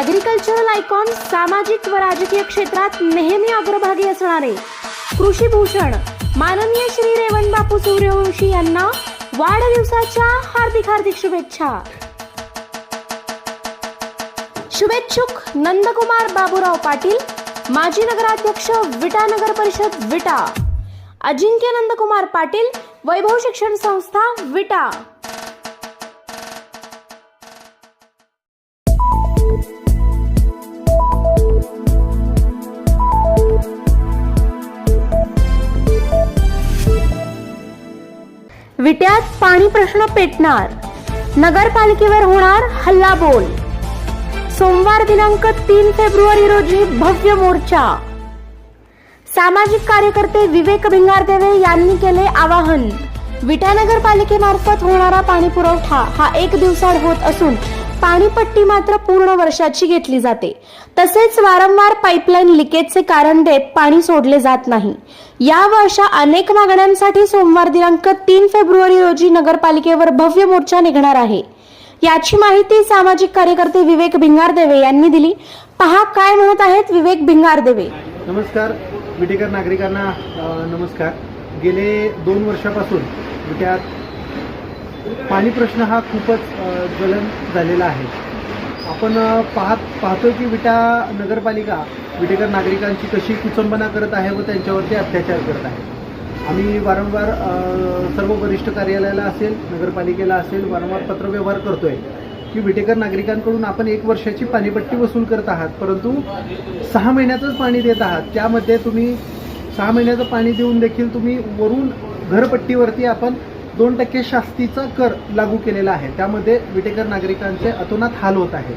Agricultural icon सामाजिक व राजकीय क्षेत्रात नेहमी अग्रभागी असणारे कृषी भूषण माननीय श्री रेवण बापू सूर्यवंशी यांना वाढदिवसाच्या हार्दिक हार्दिक शुभेच्छा. शुभेच्छुक नंदकुमार बाबूराव पाटील माजी नगराध्यक्ष विटा नगर परिषद विटा अजिंक्य नंदकुमार पाटील वैभव शिक्षण संस्था विटा. विट्यात पाणी प्रश्न पेटणार. नगरपालिकेवर होणार हल्लाबोल. सोमवार दिनांक तीन फेब्रुवारी रोजी भव्य मोर्चा. सामाजिक कार्यकर्ते विवेक भिंगारदेवे यांनी केले आवाहन. विटा नगरपालिकेमार्फत होणारा पाणी पुरवठा हा एक दिवसाड होत असून पाणीपट्टी मात्र पूर्ण वर्षाची घेतली जाते. तसेच वारंवार पाईपलाईन लिकेजचे कारण देत पाणी सोडले जात नाही. या वर्षा अनेक मागण्यांसाठी सोमवार दिनांक तीन फेब्रुवारी रोजी नगरपालिकेवर भव्य मोर्चा निघणार आहे. याची माहिती सामाजिक कार्यकर्ते विवेक भिंगारदेवे यांनी दिली. पहा काय म्हणत आहेत विवेक भिंगारदेवे. नमस्कार. विटेकर नागरिकांना नमस्कार. गेले दोन वर्षापासून विट्यात पाणी प्रश्न हा खूपच ज्वलन झालेला आहे. आपण पाहत पाहतो की विटा नगरपालिका विटेकर नागरिकांची कशी कुचंबना करत आहे व त्यांच्यावरती अत्याचार करत आहे. आम्ही वारंवार सर्व वरिष्ठ कार्यालयाला असेल नगरपालिकेला असेल वारंवार पत्रव्यवहार करतोय की विटेकर नागरिकांकडून आपण एक वर्षाची पाणीपट्टी वसूल करत आहात परंतु सहा महिन्याचंच पाणी देत आहात. त्यामध्ये तुम्ही सहा महिन्याचं पाणी देऊन देखील तुम्ही वरून घरपट्टीवरती आपण दोन टक्के शास्तीचा कर लागू केलेला आहे. त्यामध्ये विटेकर नागरिकांचे अतोनात हाल होत आहे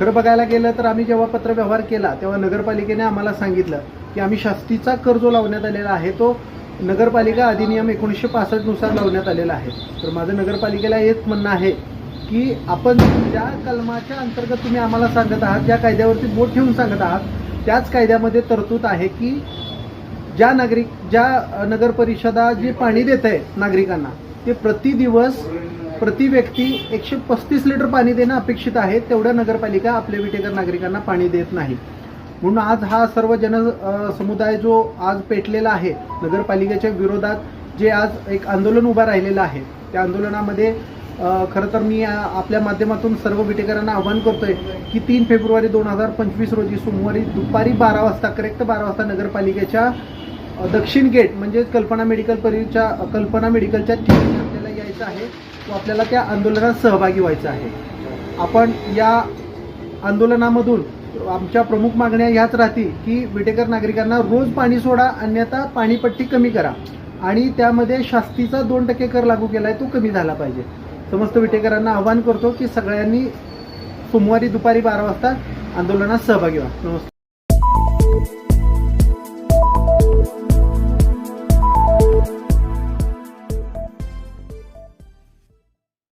खरं बघायला गेलं तर आम्ही जेव्हा पत्रव्यवहार केला तेव्हा नगरपालिकेने आम्हाला सांगितलं की आम्ही शास्तीचा कर जो लावण्यात आलेला आहे तो नगरपालिका अधिनियम एकोणीसशे पासष्टनुसार लावण्यात आलेला आहे. तर माझं नगरपालिकेला हेच म्हणणं आहे की आपण ज्या कलमाच्या अंतर्गत तुम्ही आम्हाला सांगत आहात ज्या कायद्यावरती बोट ठेवून सांगत आहात त्याच कायद्यामध्ये तरतूद आहे की ज्या नागरिक ज्या नगर परिषदा जे पाणी देत आहे नागरिकांना ते प्रति दिवस प्रति व्यक्ती एकशे पस्तीस लिटर पाणी देणं अपेक्षित आहे तेवढ्या नगरपालिका आपल्या विटेकर नागरिकांना पाणी देत नाही. म्हणून आज हा सर्व जन समुदाय जो आज पेटलेला आहे नगरपालिकेच्या विरोधात जे आज एक आंदोलन उभं राहिलेलं आहे त्या आंदोलनामध्ये खरं तर मी आपल्या माध्यमातून सर्व विटेकरांना आवाहन करतोय की तीन फेब्रुवारी दोन हजार पंचवीस रोजी सोमवारी दुपारी बारा वाजता करेक्ट बारा वाजता नगरपालिकेच्या दक्षिण गेट म्हणजे कल्पना मेडिकल परीच्या कल्पना मेडिकलच्या ठिकाणी आपल्याला यायचं आहे. व आपल्याला त्या आंदोलनात सहभागी व्हायचं आहे. आपण या आंदोलनामधून आमच्या प्रमुख मागण्या ह्याच राहतील की विटेकर नागरिकांना रोज पाणी सोडा अन्यथा पाणीपट्टी कमी करा. आणि त्यामध्ये शास्तीचा दोन टक्के कर लागू केला आहे तो कमी झाला पाहिजे. समस्त विटेकरांना आवाहन करतो की सगळ्यांनी सोमवारी दुपारी बारा वाजता आंदोलनात सहभागी व्हा. नमस्कार.